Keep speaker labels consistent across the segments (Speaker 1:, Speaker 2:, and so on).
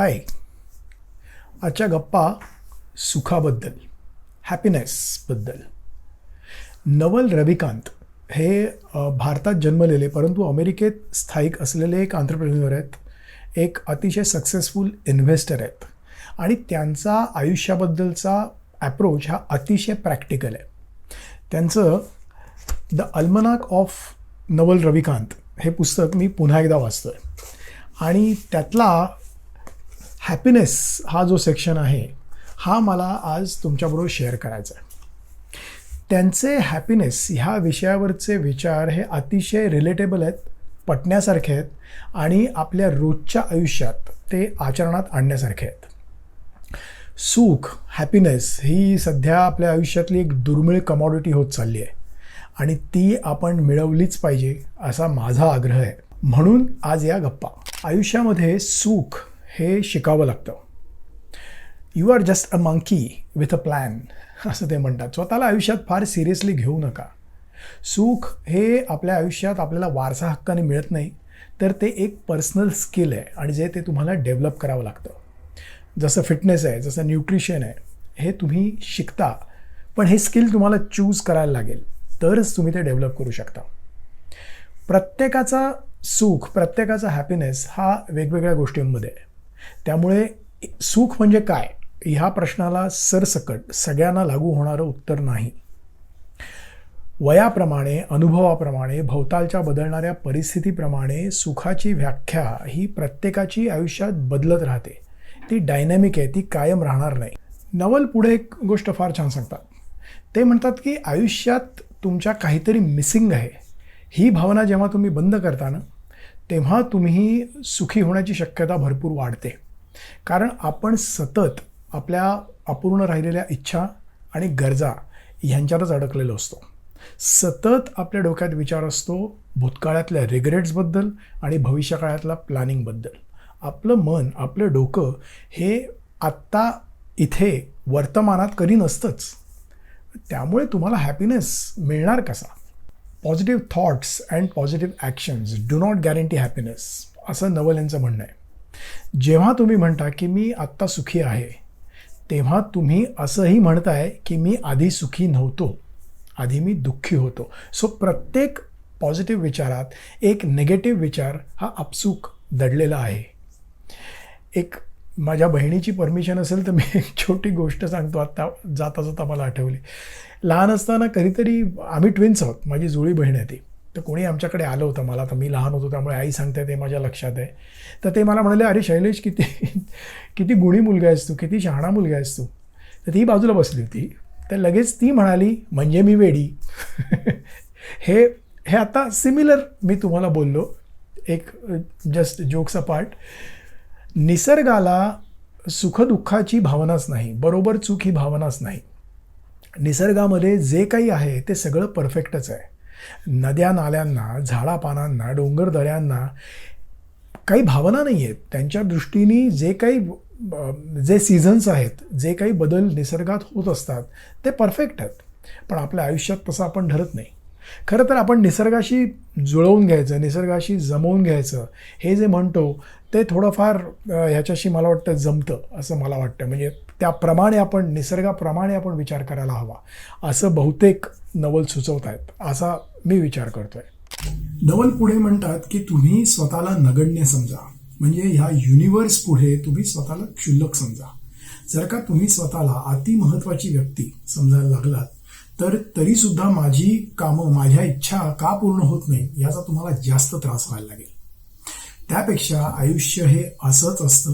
Speaker 1: हाय. आजच्या गप्पा सुखाबद्दल हॅपीनेसबद्दल नवल रविकांत हे भारतात जन्मलेले परंतु अमेरिकेत स्थायिक असलेले एक आंतरप्रेन्युअर आहेत. एक अतिशय सक्सेसफुल इन्व्हेस्टर आहेत. आणि त्यांचा आयुष्याबद्दलचा ॲप्रोच हा अतिशय प्रॅक्टिकल आहे. त्यांचं the almanack of Naval Ravikant हे पुस्तक मी पुन्हा एकदा वाचतो आहे आणि त्यातला हॅपीनेस हा जो सेक्शन आहे हा मला आज तुमच्याबरोबर शेअर करायचा आहे. त्यांचे हॅपीनेस ह्या विषयावरचे विचार हे अतिशय रिलेटेबल आहेत पटण्यासारखे आहेत आणि आपल्या रोजच्या आयुष्यात ते आचरणात आणण्यासारखे आहेत. सुख हॅपीनेस ही सध्या आपल्या आयुष्यातली एक दुर्मिळ कमॉडिटी होत चालली आहे आणि ती आपण मिळवलीच पाहिजे असा माझा आग्रह आहे. म्हणून आज या गप्पा. आयुष्यामध्ये सुख हे शिकावं लागतं. You are just a monkey with a plan असं ते म्हणतात. स्वतःला आयुष्यात फार सिरियसली घेऊ नका. सुख हे आपल्या आयुष्यात आपल्याला वारसा हक्काने मिळत नाही तर ते एक पर्सनल स्किल आहे आणि जे ते तुम्हाला डेव्हलप करावं लागतं. जसं फिटनेस आहे जसं न्यूट्रिशन आहे हे तुम्ही शिकता पण हे स्किल तुम्हाला चूज करायला लागेल तरच तुम्ही ते डेव्हलप करू शकता. प्रत्येकाचा सुख प्रत्येकाचा हॅपीनेस हा वेगवेगळ्या गोष्टींमध्ये आहे. त्यामुळे सुख म्हणजे काय? ह्या प्रश्नाला सरसकट सगळ्यांना लागू होणारं उत्तर नाही. वयाप्रमाणे अनुभवाप्रमाणे भोवतालच्या बदलणाऱ्या परिस्थितीप्रमाणे सुखाची व्याख्या ही प्रत्येकाची आयुष्यात बदलत राहते. ती डायनॅमिक आहे ती कायम राहणार नाही. नवल पुढे एक गोष्ट फार छान सांगतात. ते म्हणतात की आयुष्यात तुमच्या काहीतरी मिसिंग आहे. ही भावना जेव्हा तुम्ही बंद करता ना तेव्हा तुम्ही सुखी होण्याची शक्यता भरपूर वाढते. कारण आपण सतत आपल्या अपूर्ण राहिलेल्या इच्छा आणि गरजा ह्यांच्यातच अडकलेलो असतो. सतत आपल्या डोक्यात विचार असतो भूतकाळातल्या रिग्रेट्सबद्दल आणि भविष्यकाळातल्या प्लॅनिंगबद्दल आपलं मन आपलं डोकं हे आत्ता इथे वर्तमानात कधी नसतंच. त्यामुळे तुम्हाला हॅपीनेस मिळणार कसा? Positive thoughts and positive actions do not guarantee happiness असं नवल यांचं म्हणणं आहे. जेव्हा तुम्ही म्हणता की मी आत्ता सुखी आहे तेव्हा तुम्ही असंही म्हणताय की मी आधी सुखी नव्हतो आधी मी दुःखी होतो. सो प्रत्येक पॉझिटिव्ह विचारात एक निगेटिव्ह विचार हा आपसूक दडलेला आहे. एक माझ्या बहिणीची परमिशन असेल तर मी एक छोटी गोष्ट सांगतो. आत्ता जाता जाता मला आठवली. लहान असताना कधीतरी आम्ही ट्विन्स आहोत. माझी जुळी बहीण आहे ती. तर कोणी आमच्याकडे आलं होतं मला. तर मी लहान होतो त्यामुळे आई सांगते ते माझ्या लक्षात आहे. तर ते मला म्हणाले अरे शैलेश किती किती गुणी मुलगा आहेस तू किती शहाणा मुलगा आहेस तू. तर ती बाजूला बसली होती. तर लगेच ती म्हणाली म्हणजे मी वेडी. हे हे आता सिमिलर मी तुम्हाला बोललो. एक जस्ट जोक्स पार्ट निसर्गाला सुखदुःखाची भावनाच नाही बरोबर चूक ही भावनाच नाही. निसर्गामध्ये जे काही आहे ते सगळं परफेक्टच आहे. नद्या नाल्यांना झाडापानांना डोंगरदऱ्यांना काही भावना नाही आहेत. त्यांच्या दृष्टीने जे काही जे सीझन्स आहेत जे काही बदल निसर्गात होत असतात ते परफेक्ट आहेत. पण आपल्या आयुष्यात तसं आपण ठरत नाही. खरं तर आपण निसर्गाशी जुळवून घ्यायचं निसर्गाशी जमवून घ्यायचं हे जे म्हणतो ते थोडंफार ह्याच्याशी मला वाटतं जमतं असं मला वाटतं. म्हणजे त्याप्रमाणे आपण निसर्गाप्रमाणे आपण विचार करायला हवा. असं बहुतेक नवल सुचवत आहेत असा मी विचार करतोय. नवल पुढे म्हणतात की तुम्ही स्वतःला नगण्य समजा. म्हणजे ह्या युनिवर्स पुढे तुम्ही स्वतःला क्षुल्लक समजा. जर का तुम्ही स्वतःला अति महत्वाची व्यक्ती समजायला लागलात तर तरी सुद्धा माझी कामं माझ्या इच्छा का पूर्ण होत नाही याचा तुम्हाला जास्त त्रास व्हायला लागेल. त्यापेक्षा आयुष्य हे असंच असतं.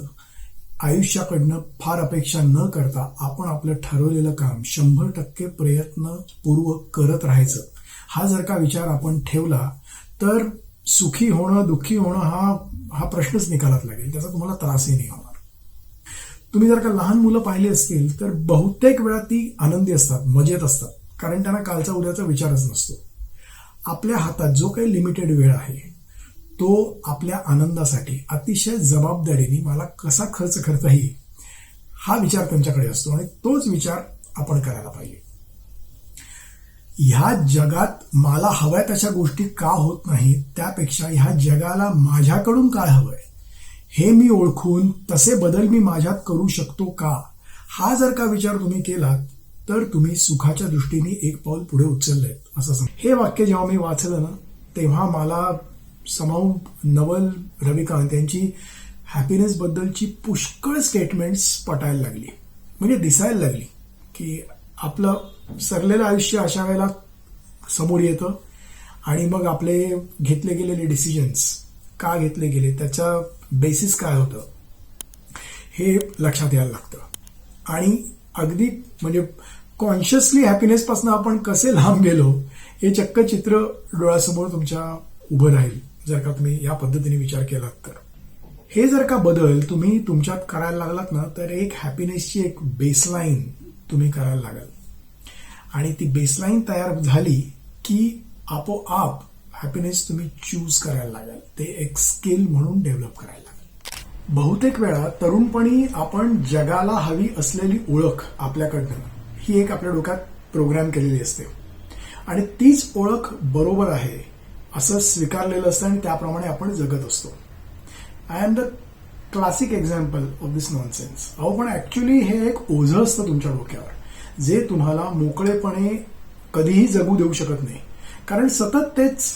Speaker 1: आयुष्याकडनं फार अपेक्षा न करता आपण आपलं ठरवलेलं काम शंभर टक्के प्रयत्नपूर्वक करत राहायचं. हा जर का विचार आपण ठेवला तर सुखी होणं दुःखी होणं हा हा प्रश्नच निकालात लागेल. त्याचा तुम्हाला त्रासही नाही होणार. तुम्ही जर का लहान मुलं पाहिली असतील तर बहुतेक वेळा ती आनंदी असतात मजेत असतात. कारण त्यांना कालचा उद्याचा विचारच नसतो. आपल्या हातात जो काही लिमिटेड वेळ आहे तो आपल्या आनंदासाठी अतिशय जबाबदारीने मला कसा खर्च करता येईल हा विचार त्यांच्याकडे असतो आणि तोच विचार आपण करायला पाहिजे. ह्या जगात मला हव्या तशा गोष्टी का होत नाहीत त्यापेक्षा ह्या जगाला माझ्याकडून काय हवंय हे मी ओळखून तसे बदल मी माझ्यात करू शकतो का? हा जर का विचार तुम्ही केलात तर तुम्ही सुखाच्या दृष्टीने एक पाऊल पुढे उचललंय असं सांग. हे वाक्य जेव्हा मी वाचलं ना तेव्हा मला समाऊ नवल रविकांत यांची हॅपीनेस बद्दलची पुष्कळ स्टेटमेंट्स पटायला लागली. म्हणजे दिसायला लागली की आपलं सरलेलं आयुष्य अशा वेळेला समोर येतं आणि मग आपले घेतले गेलेले डिसिजन्स का घेतले गेले त्याचा बेसिस काय होतं हे लक्षात यायला लागतं. आणि अगदी म्हणजे कॉन्शियसली हॅपीनेसपासून आपण कसे लांब गेलो हे चक्क चित्र डोळ्यासमोर तुमच्या उभं राहील जर का तुम्ही या पद्धतीने विचार केलात तर. हे जर का बदल तुम्ही तुमच्यात करायला लागलात ना तर एक हॅपीनेसची एक बेसलाईन तुम्ही करायला लागाल. आणि ती बेसलाईन तयार झाली की आपोआप हॅपीनेस तुम्ही चूज करायला लागाल. ते एक स्किल म्हणून डेव्हलप करायला लागेल. बहुतेक वेळा तरुणपणी आपण जगाला हवी असलेली ओळख आपल्याकडनं ही एक आपल्या डोक्यात प्रोग्राम केलेली असते. आणि तीच ओळख बरोबर आहे असं स्वीकारलेलं असतं आणि त्याप्रमाणे आपण जगत असतो. I am the classic example of this nonsense अहो पण ऍक्च्युली हे एक ओझं असतं तुमच्या डोक्यावर जे तुम्हाला मोकळेपणे कधीही जगू देऊ शकत नाही. कारण सतत तेच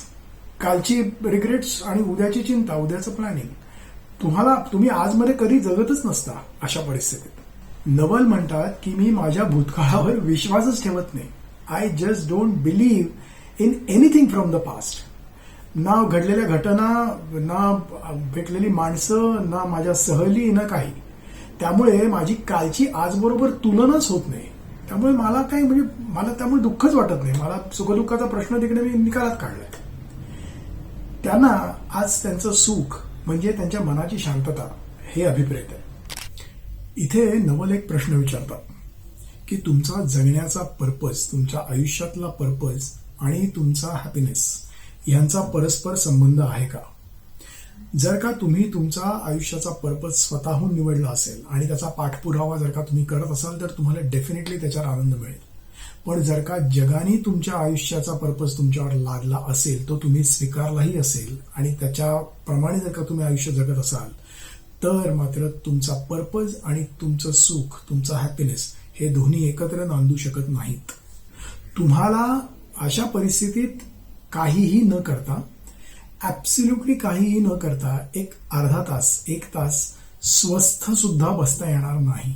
Speaker 1: कालची रिग्रेट्स आणि उद्याची चिंता उद्याचं प्लॅनिंग तुम्हाला तुम्ही आजमध्ये कधी जगतच नसता अशा परिस्थितीत. नवल म्हणतात की मी माझ्या भूतकाळावर विश्वासच ठेवत नाही. I just don't believe in anything from the past ना घडलेल्या घटना ना भेटलेली माणसं ना माझ्या सहली ना काही. त्यामुळे माझी कालची आजबरोबर तुलनाच होत नाही. त्यामुळे मला काही म्हणजे मला त्यामुळे दुःखच वाटत नाही. मला सुखदुःखाचा प्रश्न तिकडे मी निकालात काढलाय. त्यांना आज त्यांचं सुख म्हणजे त्यांच्या मनाची शांतता हे अभिप्रेत आहे. इथे नवल एक प्रश्न विचारतात की तुमचा जगण्याचा पर्पज तुमच्या आयुष्यातला पर्पज आणि तुमचा हॅपीनेस यांचा परस्पर संबंध आहे का? जर का तुम्ही तुमचा आयुष्याचा पर्पज स्वतःहून निवडला असेल आणि त्याचा पाठपुरावा जर का तुम्ही करत असाल तर तुम्हाला डेफिनेटली त्याच्यावर आनंद मिळेल. पण जर का जगाने तुमच्या आयुष्याचा पर्पज तुमच्यावर लादला असेल तो तुम्ही स्वीकारलाही असेल आणि त्याच्याप्रमाणे जर का तुम्ही आयुष्य जगत असाल तर मात्र तुमचा पर्पज आणि तुमचं सुख तुमचा हॅपीनेस हे दोन्ही एकत्र नांदू शकत नाहीत. तुम्हाला अशा परिस्थितीत काहीही न करता ऍब्सल्युटली काहीही न करता एक अर्धा तास एक तास स्वस्थ सुद्धा बसता येणार नाही.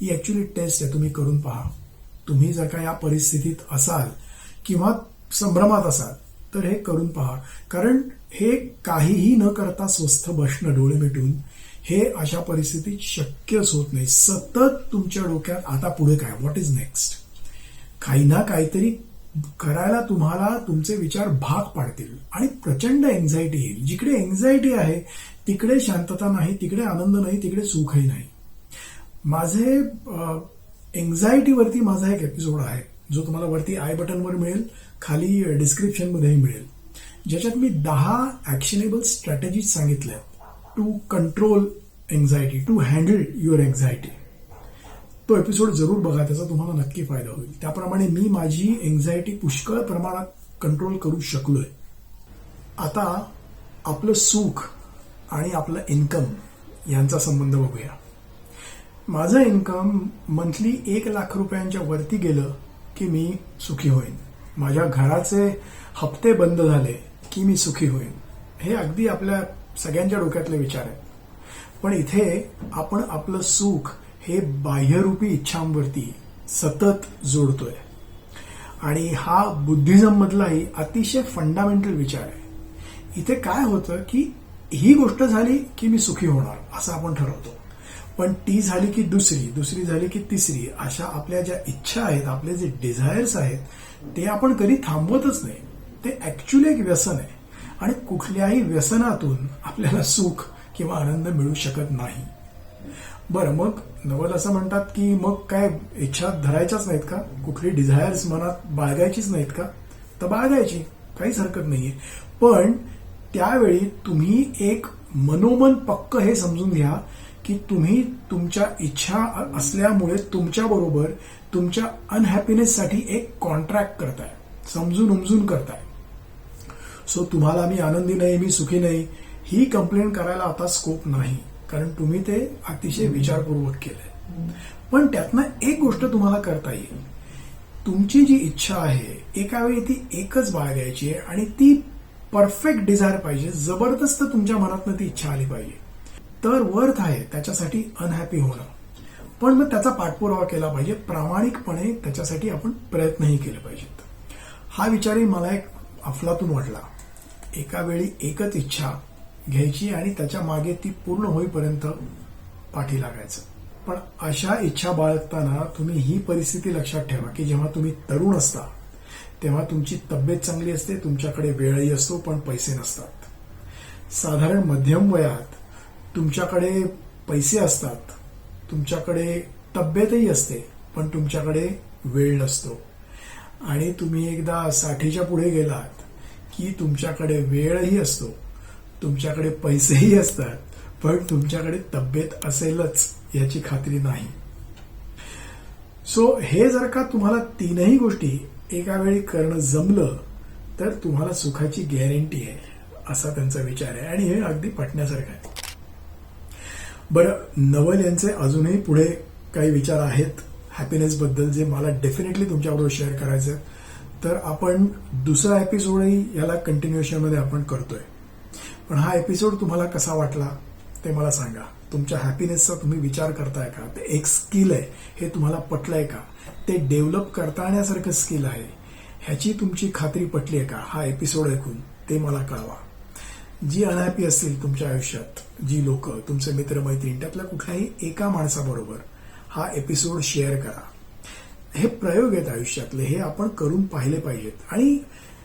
Speaker 1: ही ऍक्च्युली टेस्ट आहे तुम्ही करून पहा. तुम्ही जर का या परिस्थितीत असाल किंवा संभ्रमात असाल तर हे करून पहा. कारण हे काहीही न करता स्वस्थ बसणं डोळे मिटून हे अशा परिस्थितीत शक्यच होत नाही. सतत तुमच्या डोक्यात आता पुढे काय? व्हॉट इज नेक्स्ट काही ना काहीतरी करायला तुम्हाला तुमचे विचार भाग पाडतील. आणि प्रचंड एन्झायटी येईल. जिकडे एन्झायटी आहे तिकडे शांतता नाही तिकडे आनंद नाही तिकडे सुखही नाही. माझे एन्झायटीवरती माझा एक एपिसोड आहे जो तुम्हाला वरती आय बटनवर मिळेल. खाली डिस्क्रिप्शनमध्येही मिळेल. ज्याच्यात मी दहा ऍक्शनेबल स्ट्रॅटेजीज सांगितल्या. To control anxiety to handle your anxiety तो एपिसोड जरूर बघा त्याचा तुम्हाला नक्की फायदा होईल. त्याप्रमाणे मी माझी एन्झायटी पुष्कळ प्रमाणात कंट्रोल करू शकलोय. आता आपलं सुख आणि आपलं इन्कम यांचा संबंध बघूया. माझं इन्कम मंथली एक लाख रुपयांच्या वरती गेलं की मी सुखी होईन. माझ्या घराचे हप्ते बंद झाले की मी सुखी होईन. हे अगदी आपल्या सगळ्यांच्या डोक्यातले विचार आहेत. पण इथे आपण आपलं सुख हे बाह्यरूपी इच्छांवरती सतत जोडतोय. आणि हा बुद्धिझम मधलाही अतिशय फंडामेंटल विचार आहे. इथे काय होतं की ही गोष्ट झाली की मी सुखी होणार असं आपण ठरवतो. पण ती झाली की दुसरी दुसरी झाली की तिसरी अशा आपल्या ज्या इच्छा आहेत आपले जे डिझायर्स आहेत ते आपण कधी थांबवतच नाही. ते ऍक्च्युली एक व्यसन आहे. आणि कुठल्याही व्यसनातून आपल्याला सुख किंवा आनंद मिळू शकत नाही. बरं मग नवल असं म्हणतात की मग काय इच्छा धरायच्याच नाहीत का? कुठली डिझायर्स मनात बाळगायचीच नाहीत का? तर बाळगायची. काहीच हरकत नाहीये. पण त्यावेळी तुम्ही एक मनोमन पक्क हे समजून घ्या की तुम्ही तुमच्या इच्छा असल्यामुळे तुमच्या बरोबर तुमच्या अनहॅपीनेससाठी एक कॉन्ट्रॅक्ट करताय. समजून उमजून करताय. सो तुम्हाला मी आनंदी नाही मी सुखी नाही ही कंप्लेंट करायला आता स्कोप नाही. कारण तुम्ही ते अतिशय विचारपूर्वक केलंय. पण त्यातनं एक गोष्ट तुम्हाला करता येईल. तुमची जी इच्छा आहे एका वेळी ती एकच बाळगायची आहे आणि ती परफेक्ट डिझायर पाहिजे. जबरदस्त तुमच्या मनातनं ती इच्छा आली पाहिजे. तर वर्थ आहे त्याच्यासाठी अनहॅपी होणं. पण मग त्याचा पाठपुरावा केला पाहिजे. प्रामाणिकपणे त्याच्यासाठी आपण प्रयत्नही केले पाहिजेत. हा विचारही मला एक अफलातून वाटला. एका वेळी एकच इच्छा घ्यायची आणि त्याच्यामागे ती पूर्ण होईपर्यंत पाठी लागायचं. पण अशा इच्छा बाळगताना तुम्ही ही परिस्थिती लक्षात ठेवा की जेव्हा तुम्ही तरुण असता तेव्हा तुमची तब्येत चांगली असते तुमच्याकडे वेळही असतो पण पैसे नसतात. साधारण मध्यम वयात तुमच्याकडे पैसे असतात. तुमच्याकडे तब्येतही असते पण तुमच्याकडे वेळ नसतो. आणि तुम्ही एकदा साठीच्या पुढे गेलात की तुमच्याकडे वेळही असतो. तुमच्याकडे पैसेही असतात पण तुमच्याकडे तब्येत असेलच याची खात्री नाही. सो हे जर का तुम्हाला तीनही गोष्टी एका वेळी करणं जमलं तर तुम्हाला सुखाची गॅरंटी आहे असा त्यांचा विचार आहे. आणि हे अगदी पटण्यासारखं आहे. बरं नवल यांचे अजूनही पुढे काही विचार आहेत हॅपीनेस बद्दल जे मला डेफिनेटली तुमच्याबरोबर शेअर करायचं आहे. तर आपण दुसरा एपिसोडही याला कंटिन्युएशनमध्ये आपण करतोय. पण हा एपिसोड तुम्हाला कसा वाटला ते मला सांगा. तुमच्या हॅपीनेसचा तुम्ही विचार करताय का? ते एक स्किल आहे हे तुम्हाला पटलंय का? ते डेव्हलप करता येण्यासारखं स्किल आहे. ह्याची तुमची खात्री पटली आहे का? हा एपिसोड ऐकून ते मला कळवा. जी अनहॅपी असतील तुमच्या आयुष्यात जी लोक तुमचे मित्रमैत्रीण त्यातल्या कुठल्याही एका माणसाबरोबर हा एपिसोड शेअर करा. हे प्रयोग आहेत आयुष्यातले हे आपण करून पाहिले पाहिजेत. आणि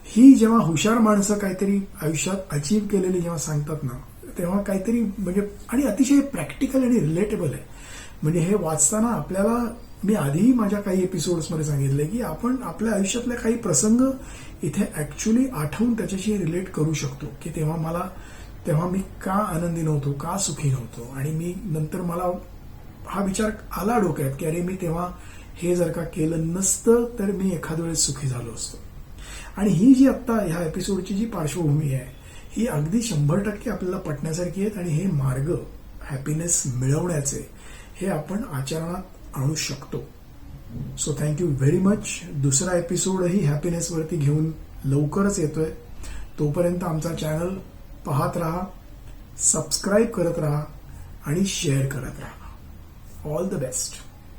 Speaker 1: ही जेव्हा हुशार माणसं काहीतरी आयुष्यात अचीव केलेली जेव्हा सांगतात ना तेव्हा काहीतरी म्हणजे आणि अतिशय प्रॅक्टिकल आणि रिलेटेबल आहे. म्हणजे हे वाचताना आपल्याला मी आधीही माझ्या काही एपिसोड्समध्ये सांगितले की आपण आपल्या आयुष्यातले काही प्रसंग इथे ऍक्च्युली आठवून त्याच्याशी रिलेट करू शकतो. की तेव्हा मला तेव्हा मी का आनंदी नव्हतो का सुखी नव्हतो. आणि मी नंतर मला हा विचार आला डोक्यात की अरे मी तेव्हा हे जर का केलं नसतं तर मी एखाद्या वेळेस सुखी झालो असतो. आणि ही जी आत्ता ह्या एपिसोडची जी पार्श्वभूमी आहे ही अगदी शंभर टक्के आपल्याला पटण्यासारखी आहेत. आणि हे मार्ग हॅपीनेस मिळवण्याचे हे आपण आचरणात आणू शकतो. सो थँक्यू व्हेरी मच दुसरा एपिसोडही हॅपीनेसवरती घेऊन लवकरच येतोय. तोपर्यंत आमचा चॅनल पाहत राहा सबस्क्राईब करत राहा आणि शेअर करत राहा. All the best